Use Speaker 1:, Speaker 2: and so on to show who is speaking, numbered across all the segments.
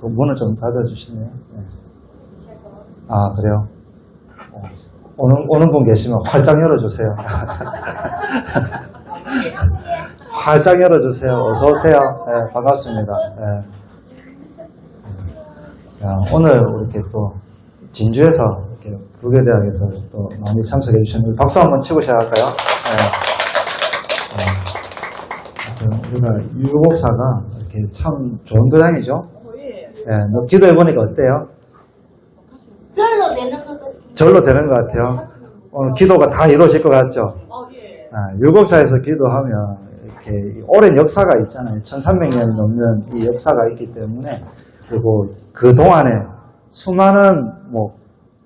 Speaker 1: 그 문을 좀 닫아주시네요. 네. 아, 그래요? 어, 오는, 오는 분 계시면 활짝 열어주세요. 활짝 열어주세요. 어서오세요. 네, 반갑습니다. 네. 야, 오늘 이렇게 또 진주에서 이렇게 불교대학에서 또 많이 참석해 주셨는데 박수 한번 치고 시작할까요? 네. 어, 하여튼 우리가 유복사가 이렇게 참 좋은 도량이죠. 예, 너 기도해 보니까 어때요?
Speaker 2: 절로 내는 것 같아요.
Speaker 1: 절로 되는 것 같아요. 오늘 기도가 다 이루어질 것 같죠?
Speaker 2: 어, 예.
Speaker 1: 아, 율곡사에서 기도하면 이렇게 이 오랜 역사가 있잖아요. 1300년이 넘는 이 역사가 있기 때문에 그리고 그 동안에 수많은 뭐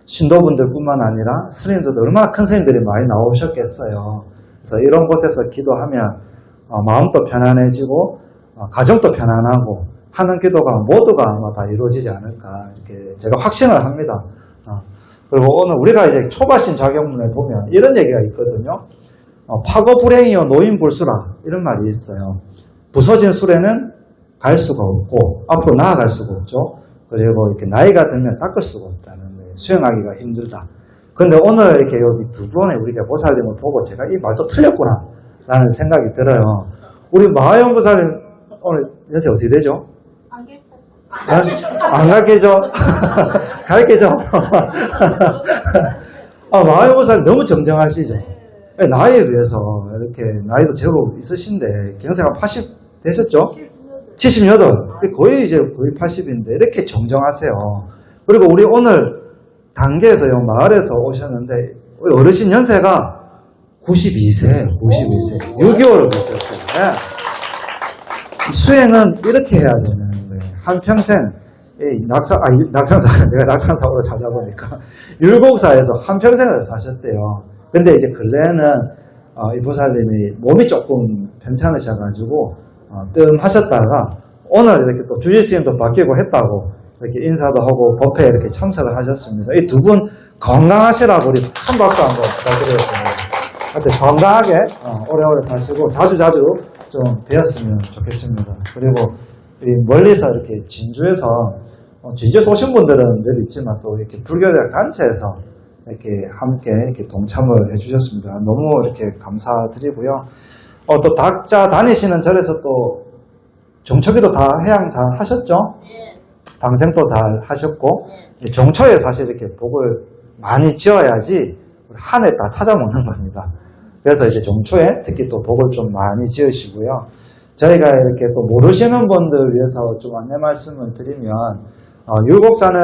Speaker 1: 신도분들뿐만 아니라 스님들도 얼마나 큰 스님들이 많이 나오셨겠어요. 그래서 이런 곳에서 기도하면 어, 마음도 편안해지고 어, 가정도 편안하고 하는 기도가 모두가 아마 다 이루어지지 않을까 이렇게 제가 확신을 합니다. 어, 그리고 오늘 우리가 이제 초가신 자격문에 보면 이런 얘기가 있거든요. 어, 파고 불행이요 노인 불수라 이런 말이 있어요. 부서진 술에는 갈 수가 없고 앞으로 나아갈 수가 없죠. 그리고 이렇게 나이가 들면 닦을 수가 없다는 거예요. 수행하기가 힘들다. 근데 오늘 이렇게 여기 두 분의 우리가 보살님을 보고 제가 이 말도 틀렸구나 라는 생각이 들어요. 우리 마하영 보살님 오늘 연세 어떻게 되죠?
Speaker 2: 안겠죠.
Speaker 1: 안, 안 갈게죠? 갈게죠? 아, 마하영보살 너무 정정하시죠? 예, 나이에 비해서 이렇게 나이도 제법 있으신데 경세가 80 되셨죠? 78. 거의 이제 거의 80인데 이렇게 정정하세요. 그리고 우리 오늘 단계에서 요 마을에서 오셨는데 어르신 연세가 92세, 92세. 6개월을 계셨어요. 예. 수행은 이렇게 해야 되는. 한평생, 이 낙상, 아, 이 낙상사, 내가 낙상사고로 살다 보니까, 율곡사에서 한평생을 사셨대요. 근데 이제 근래에는, 어, 이 보살님이 몸이 조금 괜찮으셔가지고, 어, 뜸 하셨다가, 오늘 이렇게 또 주지스님도 바뀌고 했다고, 이렇게 인사도 하고, 법회에 이렇게 참석을 하셨습니다. 이 두 분 건강하시라고 우리 한 박수 한번 부탁드리겠습니다. 하여튼 건강하게 어, 오래오래 사시고 자주 자주 좀 뵈었으면 좋겠습니다. 그리고 이 멀리서 이렇게 진주에서 어, 진주에서 오신 분들은 늘 있지만 또 이렇게 불교대학 단체에서 이렇게 함께 이렇게 동참을 해주셨습니다. 너무 이렇게 감사드리고요. 어, 또 각자 다니시는 절에서 또 정초기도 다 해양 잘 하셨죠?
Speaker 2: 예.
Speaker 1: 방생도 잘 하셨고 이 정초에 사실 이렇게 복을 많이 지어야지 한 해 다 찾아먹는 겁니다. 그래서 이제 정초에 특히 또 복을 좀 많이 지으시고요. 저희가 이렇게 또 모르시는 분들 위해서 좀 안내 말씀을 드리면 어, 율곡사는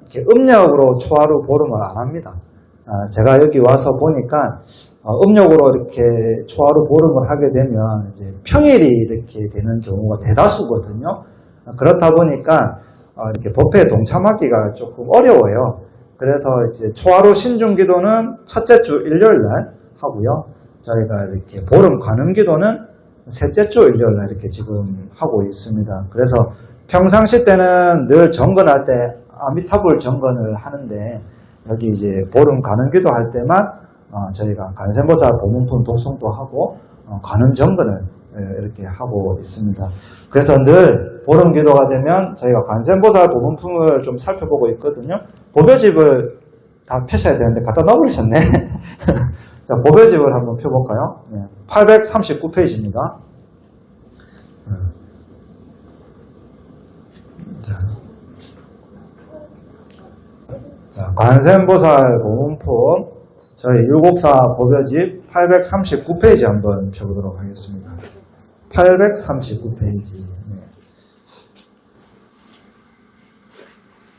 Speaker 1: 이렇게 음력으로 초하루 보름을 안 합니다. 아, 제가 여기 와서 보니까 어, 음력으로 이렇게 초하루 보름을 하게 되면 이제 평일이 이렇게 되는 경우가 대다수거든요. 아, 그렇다 보니까 어, 이렇게 법회에 동참하기가 조금 어려워요. 그래서 이제 초하루 신중기도는 첫째 주 일요일 날 하고요. 저희가 이렇게 보름 관음 기도는 셋째 주 일요일 날 이렇게 지금 하고 있습니다. 그래서 평상시 때는 늘 정건할 때 아미타불 정건을 하는데 여기 이제 보름 관음 기도 할 때만 어, 저희가 간센보살 보문품 독송도 하고 어, 관음 정건을 예, 이렇게 하고 있습니다. 그래서 늘 보름 기도가 되면 저희가 관세음보살 보문품을 좀 살펴보고 있거든요. 보배집을 다 펴셔야 되는데 갖다 넣어버리셨네. 자, 보배집을 한번 펴볼까요? 839페이지입니다. 자, 자, 관세음보살 보문품 저희 율곡사 보배집 839페이지 한번 펴보도록 하겠습니다. 839페이지. 네.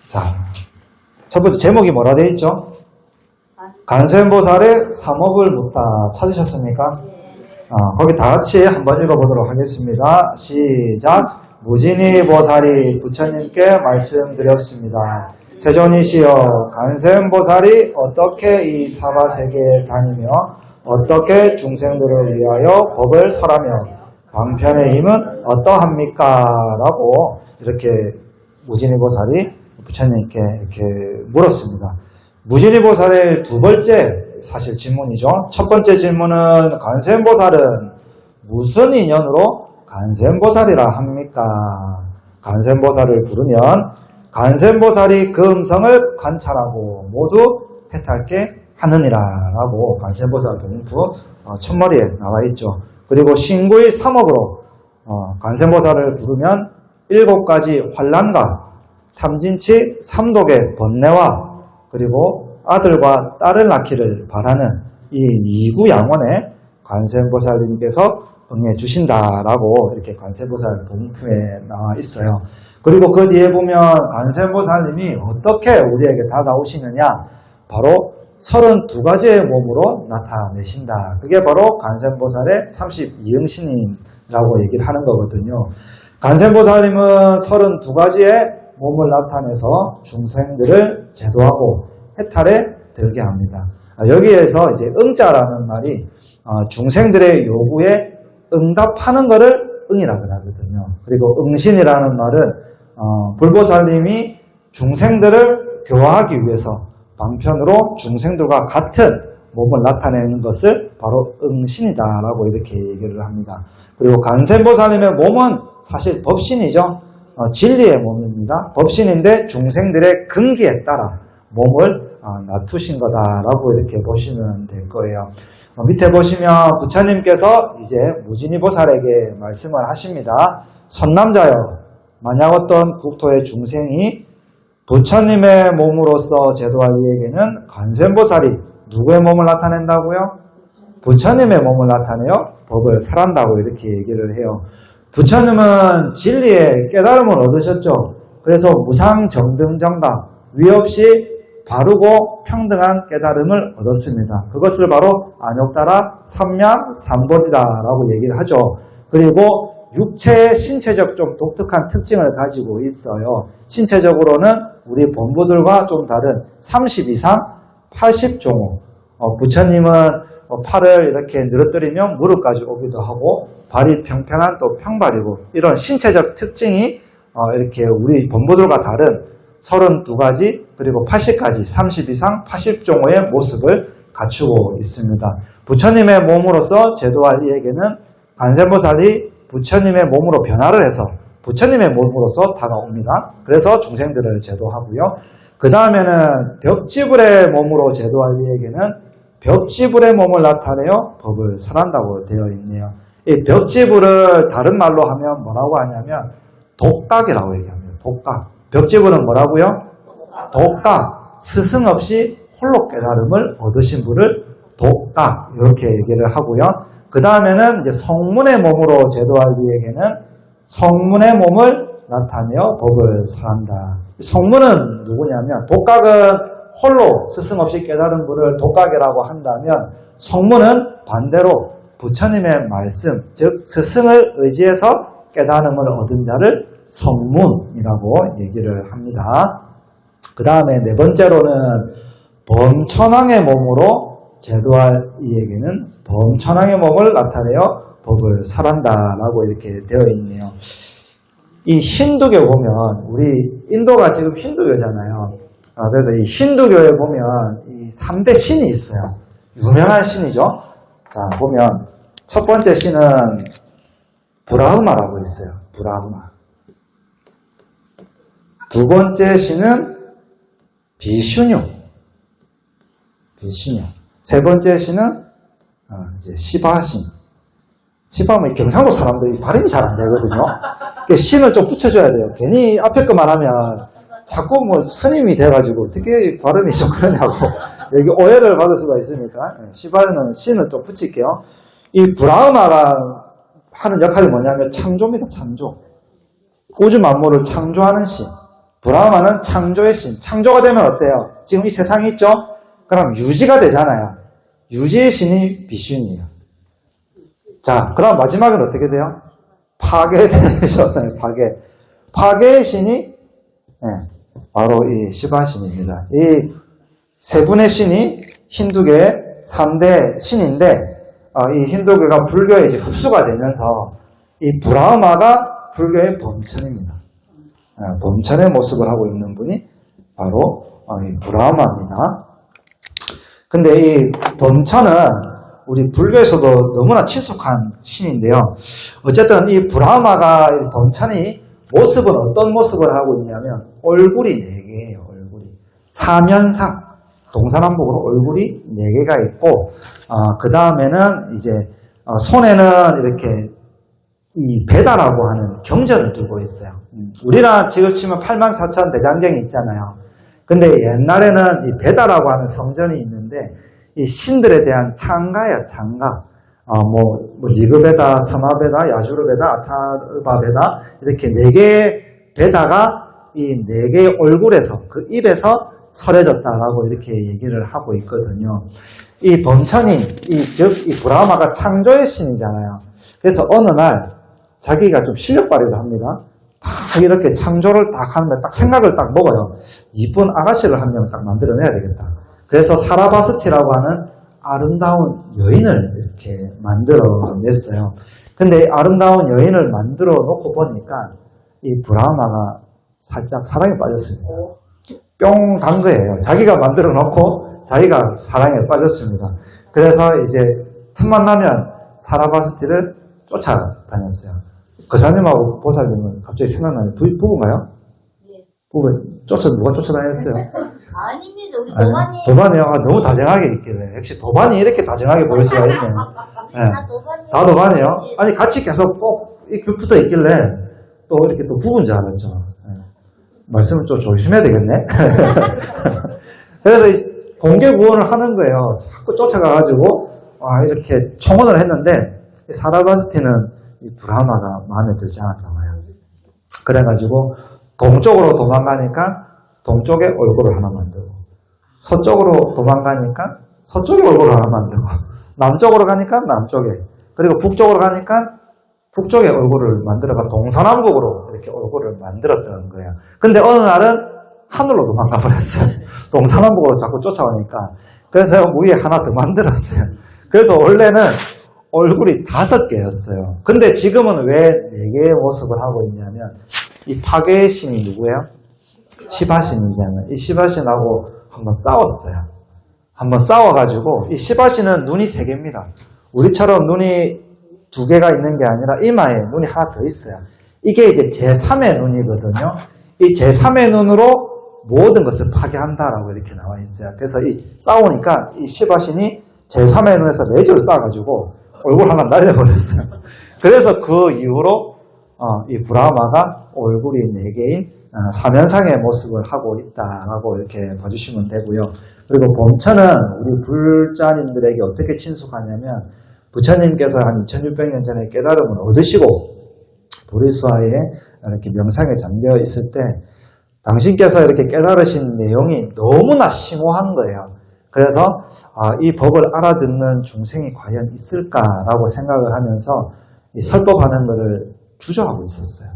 Speaker 1: 자, 첫 번째 제목이 뭐라 되어 있죠? 간센보살의 삼업을 묻다 찾으셨습니까? 어, 거기 다 같이 한번 읽어보도록 하겠습니다. 시작. 무진이 보살이 부처님께 말씀드렸습니다. 세존이시여 간센보살이 어떻게 이 사바세계에 다니며 어떻게 중생들을 위하여 법을 설하며 방편의 힘은 어떠합니까? 라고 이렇게 무진이 보살이 부처님께 이렇게 물었습니다. 무진이 보살의 두 번째 사실 질문이죠. 첫 번째 질문은 간센보살은 무슨 인연으로 간센보살이라 합니까? 간센보살을 부르면 간센보살이 그 음성을 관찰하고 모두 해탈게 하느니라 라고 간센보살 공부 어, 첫머리에 나와 있죠. 그리고 신구의 3억으로 어, 간센보살을 부르면 일곱 가지 환란과 탐진치 삼독의 번뇌와 그리고 아들과 딸을 낳기를 바라는 이 이구 양원에 관세음보살님께서 응해 주신다라고 이렇게 관세음보살 본품에 나와 있어요. 그리고 그 뒤에 보면 관세음보살님이 어떻게 우리에게 다가오시느냐? 바로 32가지의 몸으로 나타내신다. 그게 바로 관세음보살의 32응신이라고 얘기를 하는 거거든요. 관세음보살님은 32가지의 몸을 나타내서 중생들을 제도하고 해탈에 들게 합니다. 아, 여기에서 이제 응자라는 말이 어, 중생들의 요구에 응답하는 것을 응이라 그러거든요. 그리고 응신이라는 말은 어, 불보살님이 중생들을 교화하기 위해서 방편으로 중생들과 같은 몸을 나타내는 것을 바로 응신이다라고 이렇게 얘기를 합니다. 그리고 간센보살님의 몸은 사실 법신이죠. 어, 진리의 몸입니다. 법신인데 중생들의 근기에 따라 몸을 어, 놔두신 거다라고 이렇게 보시면 될 거예요. 어, 밑에 보시면 부처님께서 이제 무진이 보살에게 말씀을 하십니다. 선남자여, 만약 어떤 국토의 중생이 부처님의 몸으로서 제도할 이에게는 관세음보살이 누구의 몸을 나타낸다고요? 부처님의 몸을 나타내요. 법을 설한다고 이렇게 얘기를 해요. 부처님은 진리의 깨달음을 얻으셨죠. 그래서 무상 정등정답, 위 없이 바르고 평등한 깨달음을 얻었습니다. 그것을 바로 안욕따라 삼량 삼벌이다라고 얘기를 하죠. 그리고 육체의 신체적 좀 독특한 특징을 가지고 있어요. 신체적으로는 우리 본부들과 좀 다른 30 이상 80종호. 어, 부처님은 어, 팔을 이렇게 늘어뜨리면 무릎까지 오기도 하고 발이 평평한 또 평발이고 이런 신체적 특징이 어, 이렇게 우리 본부들과 다른 32가지 그리고 80가지 30 이상 80종호의 모습을 갖추고 있습니다. 부처님의 몸으로서 제도할 이에게는 관세보살이 부처님의 몸으로 변화를 해서 부처님의 몸으로서 다가옵니다. 그래서 중생들을 제도하고요. 그 다음에는 벽지불의 몸으로 제도할 이에게는 벽지불의 몸을 나타내어 법을 설한다고 되어 있네요. 이 벽지불을 다른 말로 하면 뭐라고 하냐면 독각이라고 얘기합니다. 독각. 벽지불은 뭐라고요? 독각. 스승 없이 홀로 깨달음을 얻으신 분을 독각. 이렇게 얘기를 하고요. 그 다음에는 이제 성문의 몸으로 제도할 이에게는 성문의 몸을 나타내어 법을 설한다. 성문은 누구냐면 독각은 홀로 스승 없이 깨달은 분을 독각이라고 한다면 성문은 반대로 부처님의 말씀, 즉 스승을 의지해서 깨달음을 얻은 자를 성문이라고 얘기를 합니다. 그 다음에 네 번째로는 범천왕의 몸으로 제도할 이에게는 범천왕의 몸을 나타내어 법을 설한다라고 이렇게 되어 있네요. 이 힌두교 보면 우리 인도가 지금 힌두교잖아요. 아, 그래서 이 힌두교에 보면 이 3대 신이 있어요. 유명한 신이죠. 자, 보면 첫 번째 신은 브라흐마라고 있어요. 브라흐마. 두 번째 신은 비슈뉴. 비슈뉴. 세 번째 신은 어, 이제 시바신. 시바면 경상도 사람들이 발음이 잘 안 되거든요. 그 신을 좀 붙여줘야 돼요. 괜히 앞에 것만 하면 자꾸 뭐 스님이 돼가지고 어떻게 발음이 좀 그러냐고 여기 오해를 받을 수가 있으니까 예, 시바는 신을 좀 붙일게요. 이 브라흐마가 하는 역할이 뭐냐면 창조입니다. 창조. 우주 만물을 창조하는 신. 브라흐마는 창조의 신. 창조가 되면 어때요? 지금 이 세상이 있죠? 그럼 유지가 되잖아요. 유지의 신이 비슌이에요. 자, 그럼 마지막은 어떻게 돼요? 파괴되잖아요. 파괴. 파괴의 신이 예, 바로 이 시바신입니다. 이 세 분의 신이 힌두교의 3대 신인데 어, 이 힌두교가 불교에 이제 흡수가 되면서 이 브라흐마가 불교의 범천입니다. 어, 범천의 모습을 하고 있는 분이 바로 어, 이 브라흐마입니다. 근데 이 범천은 우리 불교에서도 너무나 친숙한 신인데요. 어쨌든 이 브라흐마가 이 범천이 모습은 어떤 모습을 하고 있냐면 얼굴이 네 개예요. 얼굴이 사면상 동사남북으로 얼굴이 네 개가 있고 그 다음에는 이제 어, 손에는 이렇게 이 베다라고 하는 경전을 들고 있어요. 음, 우리나라 지금 치면 8만 4천 대장경이 있잖아요. 근데 옛날에는 이 베다라고 하는 성전이 있는데 이 신들에 대한 창가야 창가. 어, 뭐, 뭐 니그베다, 사마베다, 야주르베다, 아타르바베다 이렇게 네 개의 베다가 이 네 개의 얼굴에서 그 입에서 설해졌다라고 이렇게 얘기를 하고 있거든요. 이 범천이 이즉이 브라마가 창조의 신이잖아요. 그래서 어느 날 자기가 좀 실력 발휘를 합니다. 딱 이렇게 창조를 딱 하는데 딱 생각을 딱 먹어요. 이쁜 아가씨를 한 명 딱 만들어내야 되겠다. 그래서 사라바스티라고 하는 아름다운 여인을 이렇게 만들어 냈어요. 근데 이 아름다운 여인을 만들어 놓고 보니까 이 브라마가 살짝 사랑에 빠졌습니다. 뿅 간 거예요. 자기가 만들어 놓고 자기가 사랑에 빠졌습니다. 그래서 이제 틈만 나면 사라바스티를 쫓아다녔어요. 거사님하고 보살님은 갑자기 생각나는 부, 부부인가요?
Speaker 2: 예.
Speaker 1: 부부 쫓아 누가 쫓아다녔어요? 아니,
Speaker 2: 도반이.
Speaker 1: 도반이요. 아, 너무 다정하게 있길래 역시 도반이 이렇게 다정하게 보일 수가 있네. 네.
Speaker 2: 다 도반이.
Speaker 1: 다 도반이요?
Speaker 2: 예.
Speaker 1: 아니 같이 계속 꼭 이렇게 붙어 있길래 또 이렇게 또 부부인 줄 알았죠. 네. 말씀을 좀 조심해야 되겠네. 그래서 이 공개 구원을 하는 거예요. 자꾸 쫓아가가지고 아, 이렇게 청혼을 했는데 이 사라바스티는 이 브라마가 마음에 들지 않았나 봐요. 그래가지고 동쪽으로 도망가니까 동쪽에 얼굴을 하나 만들고 서쪽으로 도망가니까 서쪽에 얼굴을 하나 만들고 남쪽으로 가니까 남쪽에 그리고 북쪽으로 가니까 북쪽에 얼굴을 만들어가 동서남북으로 이렇게 얼굴을 만들었던 거예요. 근데 어느 날은 하늘로 도망가 버렸어요. 동서남북으로 자꾸 쫓아오니까. 그래서 위에 하나 더 만들었어요. 그래서 원래는 얼굴이 다섯 개였어요. 근데 지금은 왜 네 개의 모습을 하고 있냐면 이 파괴의 신이 누구예요? 시바신이잖아요. 이 시바신하고 한번 싸웠어요. 한번 싸워가지고 이 시바신은 눈이 세 개입니다. 우리처럼 눈이 두 개가 있는 게 아니라 이마에 눈이 하나 더 있어요. 이게 이제 제3의 눈이거든요. 이 제3의 눈으로 모든 것을 파괴한다라고 이렇게 나와 있어요. 그래서 이 싸우니까 이 시바신이 제3의 눈에서 레이저를 쏴가지고 얼굴 하나 날려버렸어요. 그래서 그 이후로 어, 이 브라마가 얼굴이 네 개인 어, 사면상의 모습을 하고 있다라고 이렇게 봐주시면 되고요. 그리고 범천은 우리 불자님들에게 어떻게 친숙하냐면 부처님께서 한 2600년 전에 깨달음을 얻으시고 보리수화에 이렇게 명상에 잠겨 있을 때 당신께서 이렇게 깨달으신 내용이 너무나 심오한 거예요. 그래서 아, 이 법을 알아듣는 중생이 과연 있을까라고 생각을 하면서 이 설법하는 것을 주저하고 있었어요.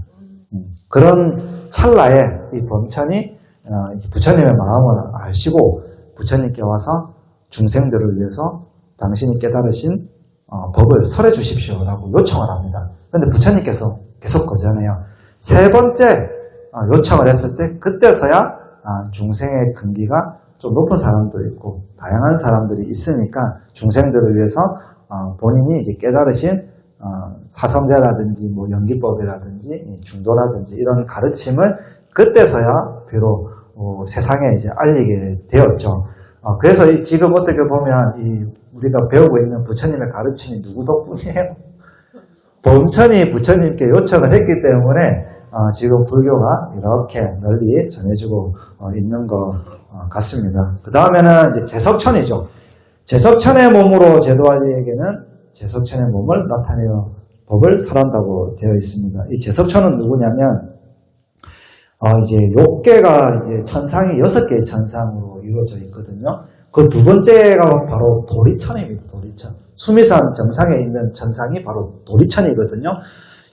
Speaker 1: 음, 그런 찰나에 이 범천이 어, 이 부처님의 마음을 아시고 부처님께 와서 중생들을 위해서 당신이 깨달으신 어, 법을 설해 주십시오라고 요청을 합니다. 근데 부처님께서 계속 거절해요. 세 번째 어, 요청을 했을 때 그때서야 아, 중생의 근기가 좀 높은 사람도 있고 다양한 사람들이 있으니까 중생들을 위해서 어, 본인이 이제 깨달으신 어, 사성제라든지 뭐 연기법이라든지 이 중도라든지 이런 가르침을 그때서야 비록 어, 세상에 이제 알리게 되었죠. 어, 그래서 이 지금 어떻게 보면 이 우리가 배우고 있는 부처님의 가르침이 누구 덕분이에요? 범천이 부처님께 요청을 했기 때문에 어, 지금 불교가 이렇게 널리 전해지고 어, 있는 것 어, 같습니다. 그 다음에는 이제 제석천이죠. 제석천의 몸으로 제도할리에게는 제석천의 몸을 나타내어 법을 설한다고 되어 있습니다. 이 제석천은 누구냐면 어, 이제 욕계가 이제 천상이 여섯 개의 천상으로 이루어져 있거든요. 그 두 번째가 바로 도리천입니다. 도리천. 수미산 정상에 있는 천상이 바로 도리천이거든요.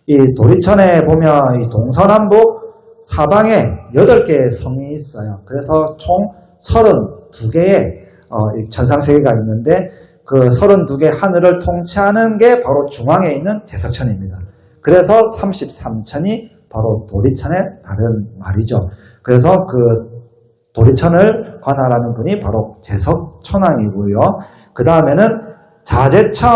Speaker 1: 이 도리천에 보면 이 동서남북 사방에 여덟 개의 성이 있어요. 그래서 총 32개의 어, 천상 세계가 있는데 그 32개 하늘을 통치하는 게 바로 중앙에 있는 제석천입니다. 그래서 33천이 바로 도리천의 다른 말이죠. 그래서 그 도리천을 관할하는 분이 바로 제석천왕이고요. 그 다음에는 자제천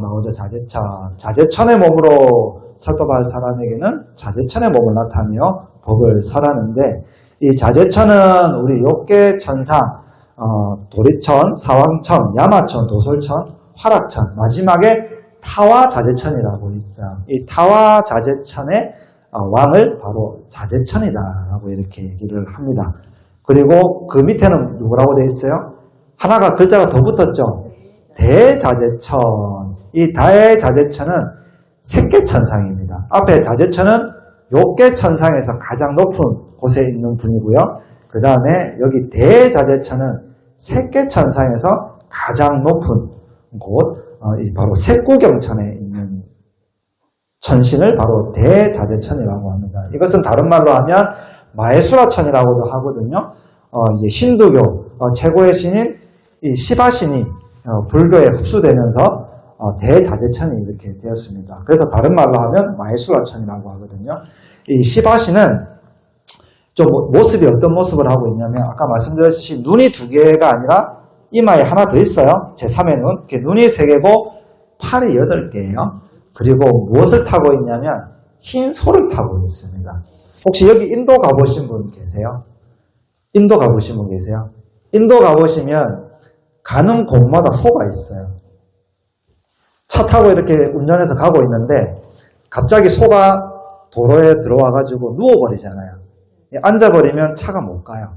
Speaker 1: 나오죠. 자제천. 자제천의 몸으로 설법할 사람에게는 자제천의 몸을 나타내어 법을 설하는데 이 자제천은 우리 욕계 천상, 어, 도리천, 사왕천, 야마천, 도솔천, 화락천, 마지막에 타와 자제천이라고 있어요. 이 타와 자제천의 어, 왕을 바로 자제천이다라고 이렇게 얘기를 합니다. 그리고 그 밑에는 누구라고 돼 있어요? 하나가 글자가 더 붙었죠. 대자제천. 이 대자제천은 색계천상입니다. 앞에 자제천은 욕계천상에서 가장 높은 곳에 있는 분이고요. 그 다음에 여기 대자제천은 색계천상에서 가장 높은 곳, 어, 이 바로 색구경천에 있는 천신을 바로 대자제천이라고 합니다. 이것은 다른 말로 하면 마에수라천이라고도 하거든요. 어, 힌두교 어, 최고의 신인 이 시바신이 어, 불교에 흡수되면서 어, 대자제천이 이렇게 되었습니다. 그래서 다른 말로 하면 마에수라천이라고 하거든요. 이 시바신은 좀 모- 모습이 어떤 모습을 하고 있냐면 아까 말씀드렸듯이 눈이 두 개가 아니라 이마에 하나 더 있어요. 제3의 눈. 눈이 세 개고 팔이 여덟 개예요. 그리고 무엇을 타고 있냐면 흰 소를 타고 있습니다. 혹시 여기 인도 가보신 분 계세요? 인도 가보신 분 계세요? 인도 가보시면 가는 곳마다 소가 있어요. 차 타고 이렇게 운전해서 가고 있는데 갑자기 소가 도로에 들어와가지고 누워버리잖아요. 앉아버리면 차가 못 가요.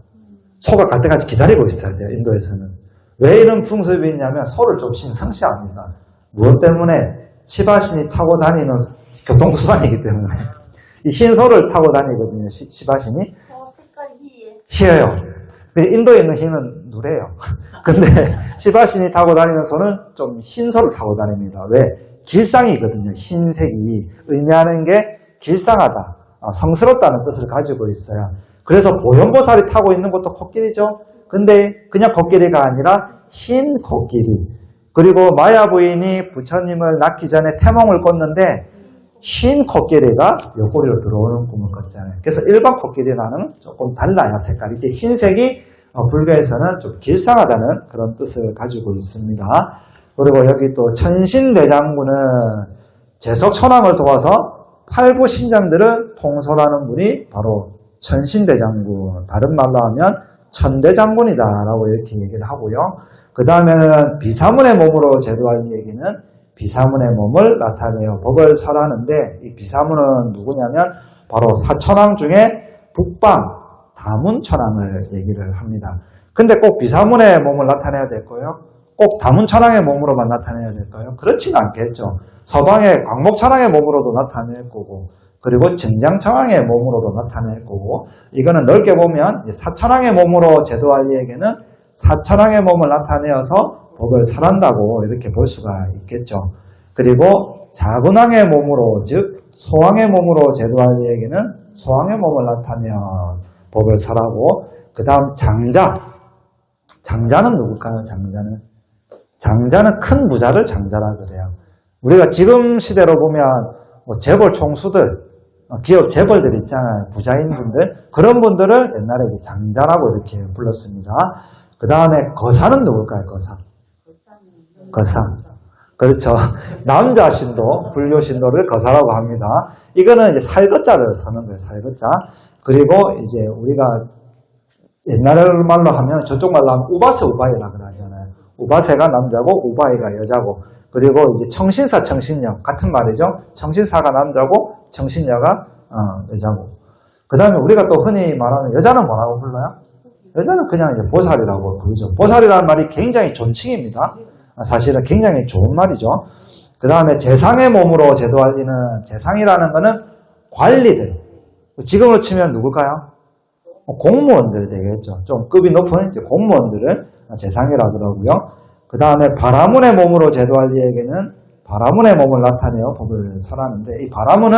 Speaker 1: 소가 갈 때까지 기다리고 있어야 돼요, 인도에서는. 왜 이런 풍습이 있냐면 소를 좀 신성시합니다. 무엇 때문에? 시바신이 타고 다니는 교통수단이기 때문에. 이 흰 소를 타고 다니거든요, 시, 시바신이.
Speaker 2: 어, 색깔 희해.
Speaker 1: 희어요. 근데 인도에 있는 흰은 누래요. 근데 시바신이 타고 다니는 소는 좀 흰 소를 타고 다닙니다. 왜? 길상이거든요. 흰색이 의미하는 게 길상하다, 어, 성스럽다는 뜻을 가지고 있어요. 그래서 보현보살이 타고 있는 것도 코끼리죠. 근데 그냥 코끼리가 아니라 흰 코끼리. 그리고 마야 부인이 부처님을 낳기 전에 태몽을 꿨는데 흰 코끼리가 옆구리로 들어오는 꿈을 꿨잖아요. 그래서 일반 코끼리랑은 조금 달라요, 색깔이. 이게 흰색이 어, 불교에서는 좀 길상하다는 그런 뜻을 가지고 있습니다. 그리고 여기 또 천신대장군은 재석천왕을 도와서 팔부 신장들을 통솔하는 분이 바로 천신대장군. 다른 말로 하면 천대장군이다라고 이렇게 얘기를 하고요. 그 다음에는 비사문의 몸으로 제도할 얘기는 비사문의 몸을 나타내어 법을 설하는데 이 비사문은 누구냐면 바로 사천왕 중에 북방 다문천왕을 얘기를 합니다. 근데 꼭 비사문의 몸을 나타내야 될까요? 꼭 다문천왕의 몸으로만 나타내야 될까요? 그렇지는 않겠죠. 서방의 광목천왕의 몸으로도 나타낼 거고 그리고 정장천왕의 몸으로도 나타낼 거고 이거는 넓게 보면 이 사천왕의 몸으로 제도할 이에게는 사천왕의 몸을 나타내어서 법을 설한다고 이렇게 볼 수가 있겠죠. 그리고 자군왕의 몸으로 즉 소왕의 몸으로 제도할 이에게는 소왕의 몸을 나타내어 법을 설하고 그 다음 장자 장자는 누굴까요? 장자는 장자는 큰 부자를 장자라 그래요. 우리가 지금 시대로 보면 뭐 재벌 총수들 어, 기업 재벌들 있잖아요. 부자인 분들 그런 분들을 옛날에 장자라고 이렇게 불렀습니다. 그 다음에 거사는 누굴까요? 거사 거사 그렇죠. 남자 신도, 불교 신도를 거사라고 합니다. 이거는 이제 살것자를 서는 거예요, 살것자. 그리고 이제 우리가 옛날 말로 하면, 저쪽 말로 하면 우바세 우바이라 그러잖아요. 우바세가 남자고 우바이가 여자고, 그리고 이제 청신사 청신녀 같은 말이죠. 청신사가 남자고 청신녀가 어, 여자고. 그 다음에 우리가 또 흔히 말하는 여자는 뭐라고 불러요? 여자는 그냥 이제 보살이라고 부르죠. 보살이라는 말이 굉장히 존칭입니다. 사실은 굉장히 좋은 말이죠. 그 다음에 재상의 몸으로 제도할 리는 재상이라는 거는 관리들. 지금으로 치면 누굴까요? 뭐 공무원들 되겠죠. 좀 급이 높은 이제 공무원들을 재상이라 그러고요. 그 다음에 바라문의 몸으로 제도할 리에게는 바라문의 몸을 나타내어 법을 설하는데 이 바라문은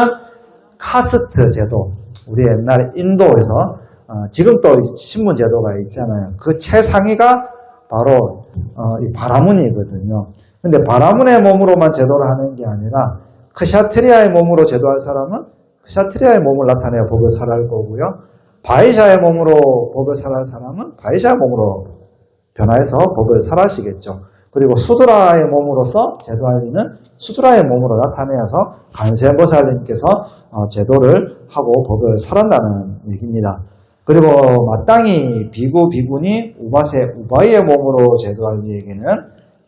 Speaker 1: 카스트 제도. 우리 옛날에 인도에서 어, 지금 또 신분 제도가 있잖아요. 그 최상위가 바로 어, 이 바라문이거든요. 근데 바라문의 몸으로만 제도를 하는 게 아니라 크샤트리아의 몸으로 제도할 사람은 크샤트리아의 몸을 나타내어 법을 설할 거고요. 바이샤의 몸으로 법을 설할 사람은 바이샤의 몸으로 변화해서 법을 설하시겠죠. 그리고 수드라의 몸으로서 제도할리는 수드라의 몸으로 나타내어서 관세음보살님께서 어, 제도를 하고 법을 설한다는 얘기입니다. 그리고 마땅히 비구 비군이 우바세 우바이의 몸으로 제도할리에게는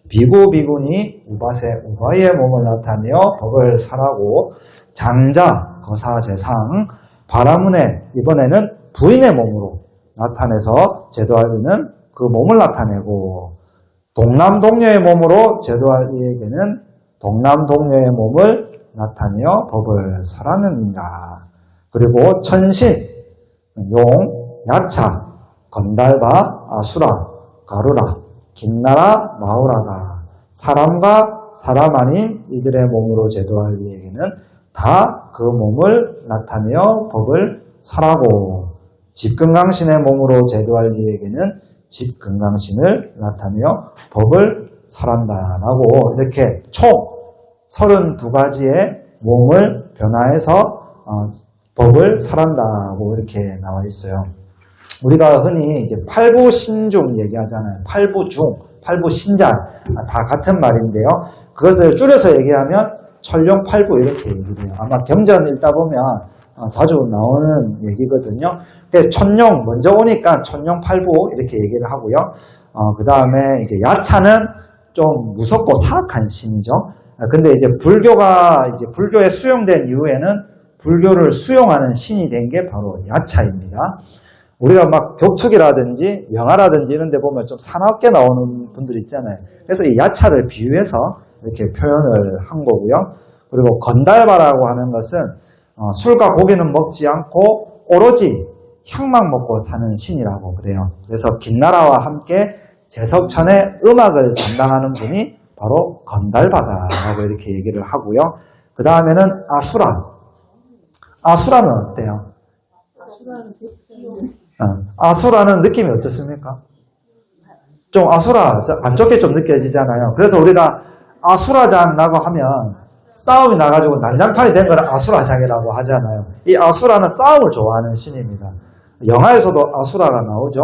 Speaker 1: 비구 비군이 우바세 우바이의 몸을 나타내어 법을 설하고 장자 거사 제상 바라문에 이번에는 부인의 몸으로 나타내서 제도할리는 그 몸을 나타내고 동남동녀의 몸으로 제도할 이에게는 동남동녀의 몸을 나타내어 법을 설하느니라. 그리고 천신, 용, 야차, 건달바, 아수라, 가루라, 긴나라, 마우라가 사람과 사람 아닌 이들의 몸으로 제도할 이에게는 다 그 몸을 나타내어 법을 설하고 집근강신의 몸으로 제도할 이에게는 집근강신을 나타내어 법을 설한다라고 이렇게 총 32가지의 몸을 변화해서 어, 법을 설한다고 이렇게 나와 있어요. 우리가 흔히 이제 팔부신중 얘기하잖아요. 팔부중, 팔부신장 아, 다 같은 말인데요. 그것을 줄여서 얘기하면 천룡팔부 이렇게 얘기를 해요. 아마 경전 읽다 보면 어, 자주 나오는 얘기거든요. 그래서 천룡 먼저 오니까 천룡 팔부 이렇게 얘기를 하고요. 그 다음에 이제 야차는 좀 무섭고 사악한 신이죠. 아, 근데 이제 불교가 이제 불교에 수용된 이후에는 불교를 수용하는 신이 된 게 바로 야차입니다. 우리가 막 격투기라든지 영화라든지 이런 데 보면 좀 사납게 나오는 분들 있잖아요. 그래서 이 야차를 비유해서 이렇게 표현을 한 거고요. 그리고 건달바라고 하는 것은 어, 술과 고기는 먹지 않고 오로지 향만 먹고 사는 신이라고 그래요. 그래서 긴나라와 함께 제석천의 음악을 담당하는 분이 바로 건달바다라고 이렇게 얘기를 하고요. 그 다음에는 아수라. 아수라는 어때요? 어, 아수라는 느낌이 어떻습니까? 좀 아수라 안 좋게 좀 느껴지잖아요. 그래서 우리가 아수라장이라고 하면 싸움이 나가지고 난장판이 된 거는 아수라장이라고 하잖아요. 이 아수라는 싸움을 좋아하는 신입니다. 영화에서도 아수라가 나오죠.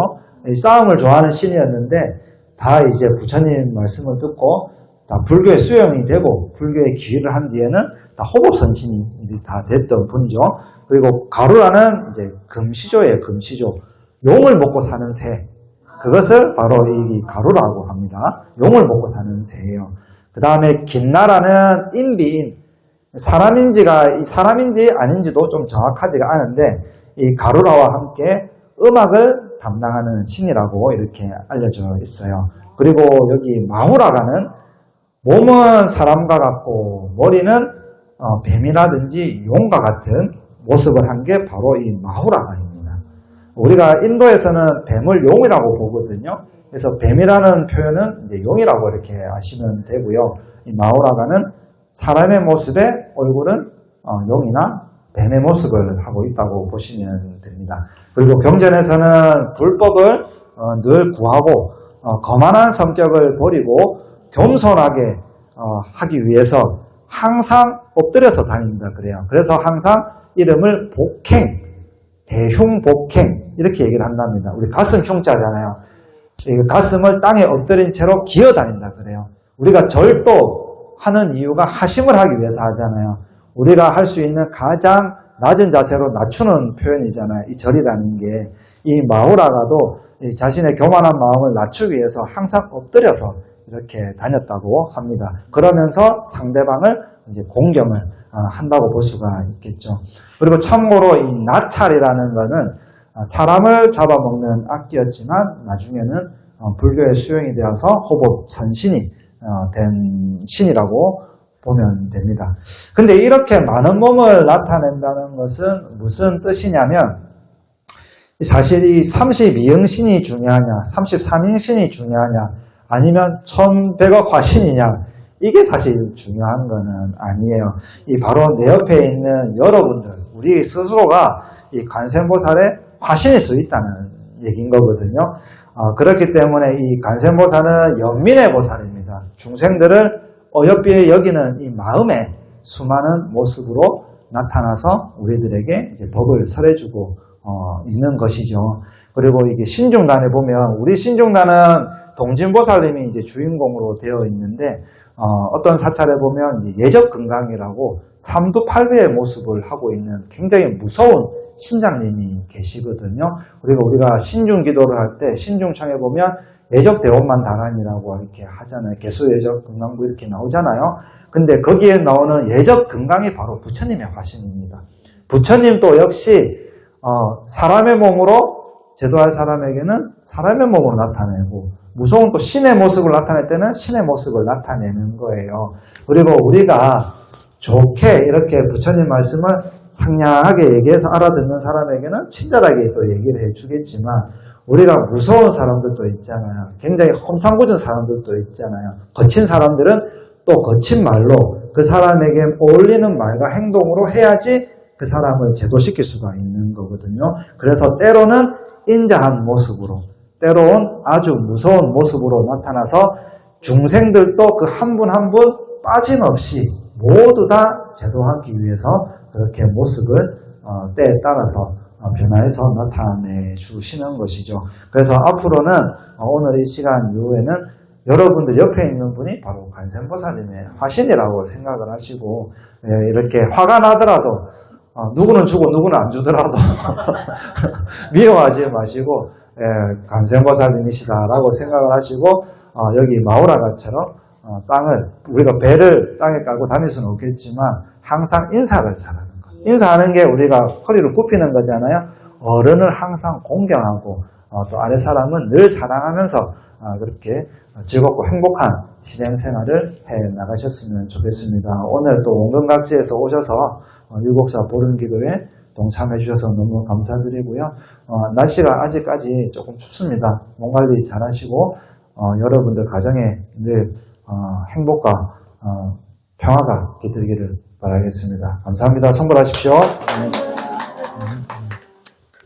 Speaker 1: 이 싸움을 좋아하는 신이었는데 다 이제 부처님 말씀을 듣고 다 불교에 수용이 되고 불교에 기회를 한 뒤에는 다 호법선신이 다 됐던 분이죠. 그리고 가루라는 이제 금시조예요, 금시조. 용을 먹고 사는 새. 그것을 바로 이 가루라고 합니다. 용을 먹고 사는 새예요. 그 다음에 긴나라는 인비인. 사람인지가, 사람인지 아닌지도 좀 정확하지가 않은데, 이 가루라와 함께 음악을 담당하는 신이라고 이렇게 알려져 있어요. 그리고 여기 마후라가는 몸은 사람과 같고 머리는 어, 뱀이라든지 용과 같은 모습을 한 게 바로 이 마후라가입니다. 우리가 인도에서는 뱀을 용이라고 보거든요. 그래서 뱀이라는 표현은 이제 용이라고 이렇게 아시면 되고요. 이 마후라가는 사람의 모습에 얼굴은 어, 용이나 뱀의 모습을 하고 있다고 보시면 됩니다. 그리고 경전에서는 불법을 어, 늘 구하고 어, 거만한 성격을 버리고 겸손하게 어, 하기 위해서 항상 엎드려서 다닌다 그래요. 그래서 항상 이름을 복행, 대흉복행 이렇게 얘기를 한답니다. 우리 가슴 흉자잖아요. 이 가슴을 땅에 엎드린 채로 기어 다닌다 그래요. 우리가 절도 하는 이유가 하심을 하기 위해서 하잖아요. 우리가 할 수 있는 가장 낮은 자세로 낮추는 표현이잖아요. 이 절이라는 게. 이 마우라가도 이 자신의 교만한 마음을 낮추기 위해서 항상 엎드려서 이렇게 다녔다고 합니다. 그러면서 상대방을 이제 공경을 어, 한다고 볼 수가 있겠죠. 그리고 참고로 이 나찰이라는 것은 어, 사람을 잡아먹는 악기였지만 나중에는 어, 불교에 수용이 되어서 호법 선신이 어, 된 신이라고 보면 됩니다. 근데 이렇게 많은 몸을 나타낸다는 것은 무슨 뜻이냐면 사실 이 32영신이 중요하냐, 33인신이 중요하냐, 아니면 1100억 화신이냐, 이게 사실 중요한 거는 아니에요. 이 바로 내 옆에 있는 여러분들, 우리 스스로가 이 관세음보살의 화신일 수 있다는 얘기인 거거든요. 어, 그렇기 때문에 이 관세음보살은 연민의 보살입니다. 중생들을 어여삐에 여기는 이 마음의 수많은 모습으로 나타나서 우리들에게 이제 법을 설해주고 어, 있는 것이죠. 그리고 이게 신중단에 보면 우리 신중단은 동진보살님이 이제 주인공으로 되어 있는데 어, 떤 사찰에 보면 예적 건강이라고 삼두팔배의 모습을 하고 있는 굉장히 무서운 신장님이 계시거든요. 그리고 우리가 신중 기도를 할 때 신중청에 보면 예적 대원만 단안이라고 이렇게 하잖아요. 개수 예적 건강부 이렇게 나오잖아요. 근데 거기에 나오는 예적 건강이 바로 부처님의 화신입니다. 부처님도 역시 어, 사람의 몸으로 제도할 사람에게는 사람의 몸으로 나타내고 무서운 또 신의 모습을 나타낼 때는 신의 모습을 나타내는 거예요. 그리고 우리가 좋게 이렇게 부처님 말씀을 상냥하게 얘기해서 알아듣는 사람에게는 친절하게 또 얘기를 해주겠지만 우리가 무서운 사람들도 있잖아요. 굉장히 험상궂은 사람들도 있잖아요. 거친 사람들은 또 거친 말로 그 사람에게 어울리는 말과 행동으로 해야지 그 사람을 제도시킬 수가 있는 거거든요. 그래서 때로는 인자한 모습으로, 때로는 아주 무서운 모습으로 나타나서 중생들도 그 한 분 한 분 빠짐없이 모두 다 제도하기 위해서 그렇게 모습을 어, 때에 따라서 어, 변화해서 나타내 주시는 것이죠. 그래서 앞으로는 어, 오늘 이 시간 이후에는 여러분들 옆에 있는 분이 바로 관세음보살님의 화신이라고 생각을 하시고 예, 이렇게 화가 나더라도 어, 누구는 주고 누구는 안 주더라도 미워하지 마시고 예, 관세음보살님이시다라고 생각을 하시고 어, 여기 마우라가처럼 어, 땅을 우리가 배를 땅에 깔고 다닐 수는 없겠지만 항상 인사를 잘하는 것. 인사하는 게 우리가 허리를 굽히는 거잖아요. 어른을 항상 공경하고 어, 또 아래 사람은 늘 사랑하면서 어, 그렇게 즐겁고 행복한 신행 생활을 해 나가셨으면 좋겠습니다. 오늘 또 원근각지에서 오셔서 어, 일곡사 보름 기도에 동참해 주셔서 너무 감사드리고요. 어, 날씨가 아직까지 조금 춥습니다. 몸 관리 잘 하시고 어, 여러분들 가정에 늘 어, 행복과 어, 평화가 깃들기를 바라겠습니다. 감사합니다. 성불하십시오.